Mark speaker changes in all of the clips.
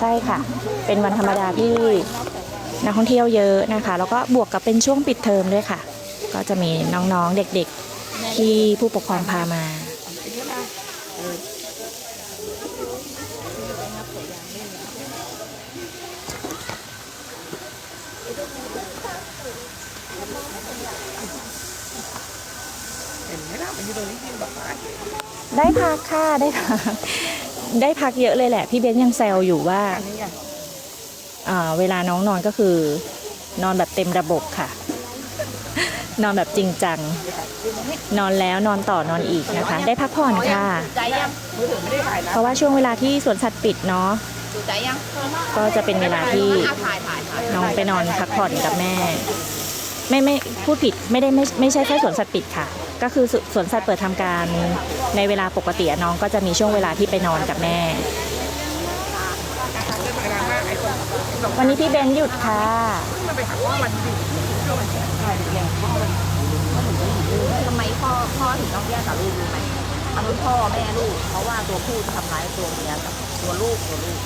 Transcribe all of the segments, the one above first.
Speaker 1: ใช่ค่ะ เป็นวันธรรมดาที่นักท่องเที่ยวเยอะนะคะ แล้วก็บวกกับเป็นช่วงปิดเทอมด้วยค่ะ ก็จะมีน้องๆเด็กๆที่ผู้ปกครองพามา
Speaker 2: ไหมล่ะมันอยู่ตรงนี้ที่แบบว่า
Speaker 1: ได้พักค่ะได้พักได้พักเยอะเลยแหละ พี่เบนซ์ยังแซวอยู่ว่า
Speaker 2: อันนี้ไง
Speaker 1: อ่าเวลาน้องนอนก็คือ นอนแบบเต็มระบบค่ะ นอนแบบจริงจัง นอนแล้วนอนต่อนอนอีกนะคะ ได้พักผ่อนค่ะ
Speaker 3: ใจยัง
Speaker 2: มือถือไม่ได้ถ่ายนะ
Speaker 1: เพราะว่าช่วงเวลาที่สวนสัตว์ปิดเนาะ
Speaker 3: ดูใจยัง
Speaker 1: ก็จะเป็นเวลาที่
Speaker 3: อะถ่ายถ่ายถ่าย
Speaker 1: น้องไปนอนพักผ่อนกับแม่ ไม่ไม่พูดผิดไม่ได้ไม่ไม่ใช่แค่สวนสัตว์ปิดค่ะ ก็คือสสวนสัตว์เปิดทำการในเวลาปกติอะน้องก็จะมีช่วงเวลาที่ไปนอนกับแม่ วันนี้พี่เบนหยุดค่ะ
Speaker 2: มันไปหาว่ามันดิ
Speaker 3: ทำไมพ่อพ่อถึงต้องแยกกับลูกรู้ไหมอันนู้นพ่อแม่ลูก เพราะว่าตัวผู้จะทำร้ายตัวเมียกับตัวลูกตัวลูก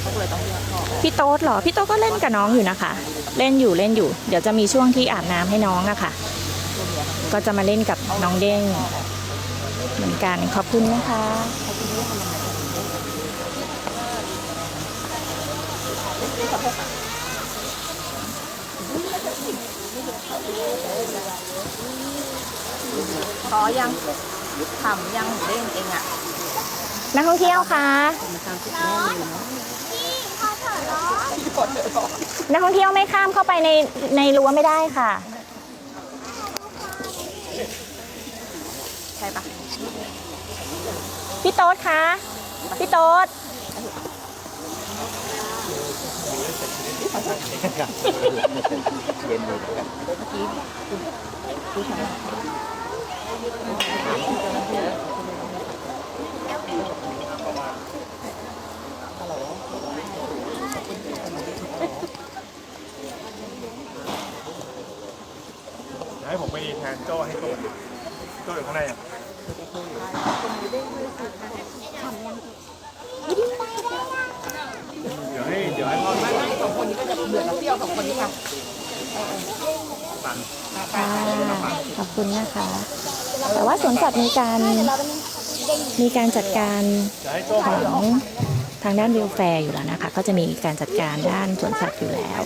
Speaker 3: เขาก็เลยต้องแยกพ่อ
Speaker 1: พี่โต๊ดเหรอพี่โต๊ดก็เล่นกับน้องอยู่นะคะ เล่นอยู่เล่นอยู่ เดี๋ยวจะมีช่วงที่อาบน้ำให้น้องอะค่ะ ก็จะมาเล่นกับน้องเด้งเหมือนกันขอบคุณนะคะ
Speaker 3: พอยังทำยังเล่นเองอะ
Speaker 1: นักท่องเที่ยวคะนักท่องเที่ยวไม่ข้ามเข้าไปในในรั้วไม่ได้ค่ะ
Speaker 3: ใช่ปะ
Speaker 1: พี่โต๊ดคะพี่โต๊ด
Speaker 4: เดี๋ยให้ผมไปแทนโจ้ให้โจ้โจ้อยู่ข้างในอะ เดี๋ยวให้เดี๋ยวให้พ่อดูก่อน
Speaker 3: สองคนนี้ก็จะเบื่อแล้วเที่ยวสองคนนี้ค่ะ
Speaker 4: ปั่น
Speaker 1: ค่ะขอบคุณนะคะ แต่ว่าสวนสัตว์มีการมีการจัดการ
Speaker 4: เดี๋ยวให้โจ้
Speaker 1: ของทางด้านวิวแฟร์อยู่แล้วนะคะ ก็จะมีการจัดการด้านสวนสัตว์อยู่แล้ว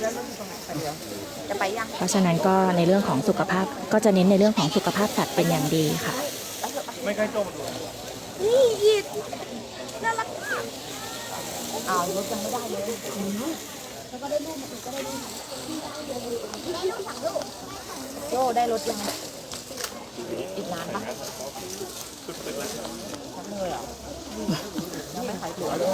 Speaker 3: จะไปยัง
Speaker 1: เพราะฉะนั้นก็ในเรื่องของสุขภาพก็จะเน้นในเรื่องของสุขภาพสัตว์เป็นอย่างดีค่ะ
Speaker 4: ไม่ใกล้โจ้มดู
Speaker 3: นี่ยีดน่ารักมากอ้าวรถยังไม่ได้เลยโจ้วก็ได้รถยังอีกนานปะ
Speaker 4: สุดตึกแล้ว
Speaker 3: ทั้งเลยเหรอยังไม่ขายตั๋วเลย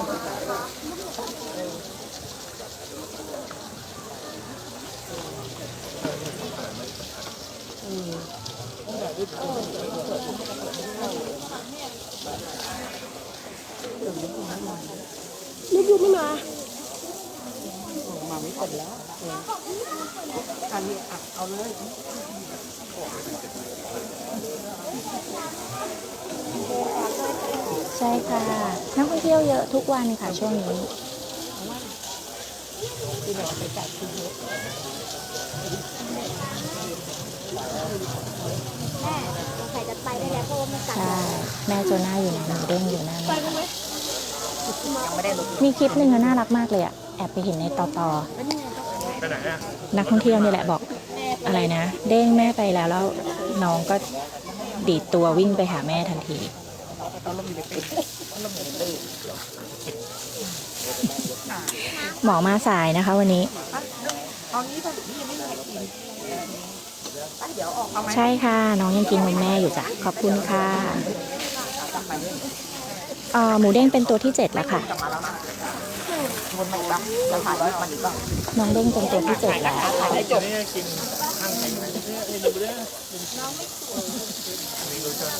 Speaker 2: มาไม่เสร็จแล้วอันนี้อะเอาเลย
Speaker 1: ใช่ค่ะนักท่องเที่ยวเยอะทุกวันค่ะช่วงนี้
Speaker 5: แม่ใครจะไปได้แล้วเพราะว่ามันกัด
Speaker 1: ใช่แม่โจน่าอยู่ในหนูเด้งอยู่นั่น
Speaker 3: ยังไม่ได้รถ
Speaker 1: มีคลิปหนึ่งอะน่ารักมากเลยอะแอบไปเห็นในต่อต่อ
Speaker 4: ไปไหนอะ
Speaker 1: นักท่องเที่ยวนี่แหละบอกอะไรนะ เด้งแม่ไปแล้วแล้วน้องก็ดีดตัววิ่งไปหาแม่ทันทีหมอมาสายนะคะวันนี้
Speaker 3: ตอนนี้ตอนนี้ยังไม่มีใครกิน
Speaker 1: ใช่ค่ะ น้องยังกินนมแม่อยู่จ้ะขอบคุณค่ะ หมูเด้งเป็นตัวที่เจ็ดแล้วค่ะ
Speaker 3: กลับมาแล้วนะวนมาอีกบ้างจะถ่ายรูปมันอีกบ้าง
Speaker 1: น้องเด้งเป็นตัวที่เจ็ดแล้ว
Speaker 3: ถ่ายได้จบ
Speaker 4: นี่กินข้างไหนไหมเนี่ยเห็นดูด้วยน้องไม่สวยนี่รู้จัก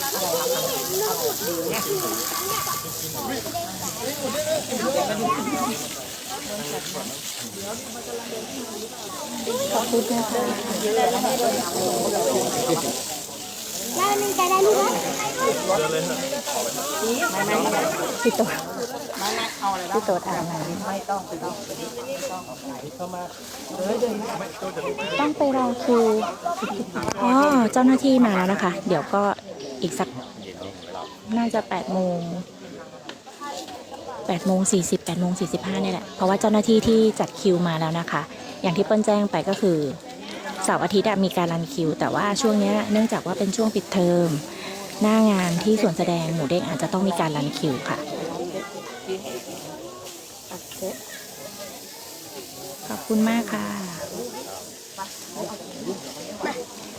Speaker 1: ขอบคุณนะคะ
Speaker 5: ได้หนึ่งใจได้ลูกไหม
Speaker 1: พี่ต๊ด
Speaker 2: ไม่ไม่เอาอะไรบ้าง
Speaker 1: พี่โต๊ดอาน
Speaker 2: ไม่ต้องไปต้องไม่ต้องเอาไหน
Speaker 1: ต้องไปรอคิวอ๋อเจ้าหน้าที่มาแล้วนะคะ เดี๋ยวก็อีกสักน่าจะ8โมง8โมง40 8โมง45เนี่ยแหละ เพราะว่าเจ้าหน้าที่ที่จัดคิวมาแล้วนะคะ อย่างที่เปิ้ลแจ้งไปก็คือ เสาร์อาทิตย์มีการรันคิว แต่ว่าช่วงนี้เนื่องจากว่าเป็นช่วงปิดเทอมหน้างานที่สวนแสดงหมูเด้งอาจจะต้องมีการรันคิวค่ะขอบคุณมากค่ะ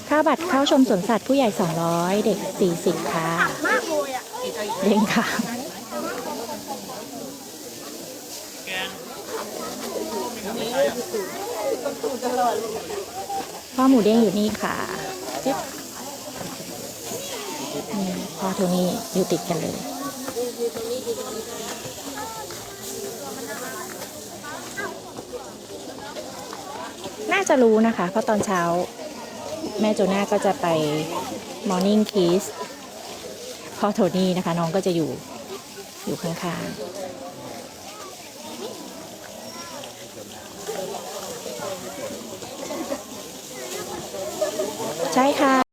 Speaker 1: ค่าบัตรเข้าชมสวนสัตว์ผู้ใหญ่ 200 เด็ก 40 ค่ะ
Speaker 5: มากเลยอะ
Speaker 1: เด้งค่ะ พ่อหมูเด้งอยู่นี่ค่ะจิ๊บนี่พ่อโทนี่อยู่ติดกันเลยน่าจะรู้นะคะ เพราะตอนเช้า แม่โจน่าก็จะไป Morning Kiss พ่อโทนี่นะคะ น้องก็จะอยู่อยู่ข้างๆ ใช่ค่ะ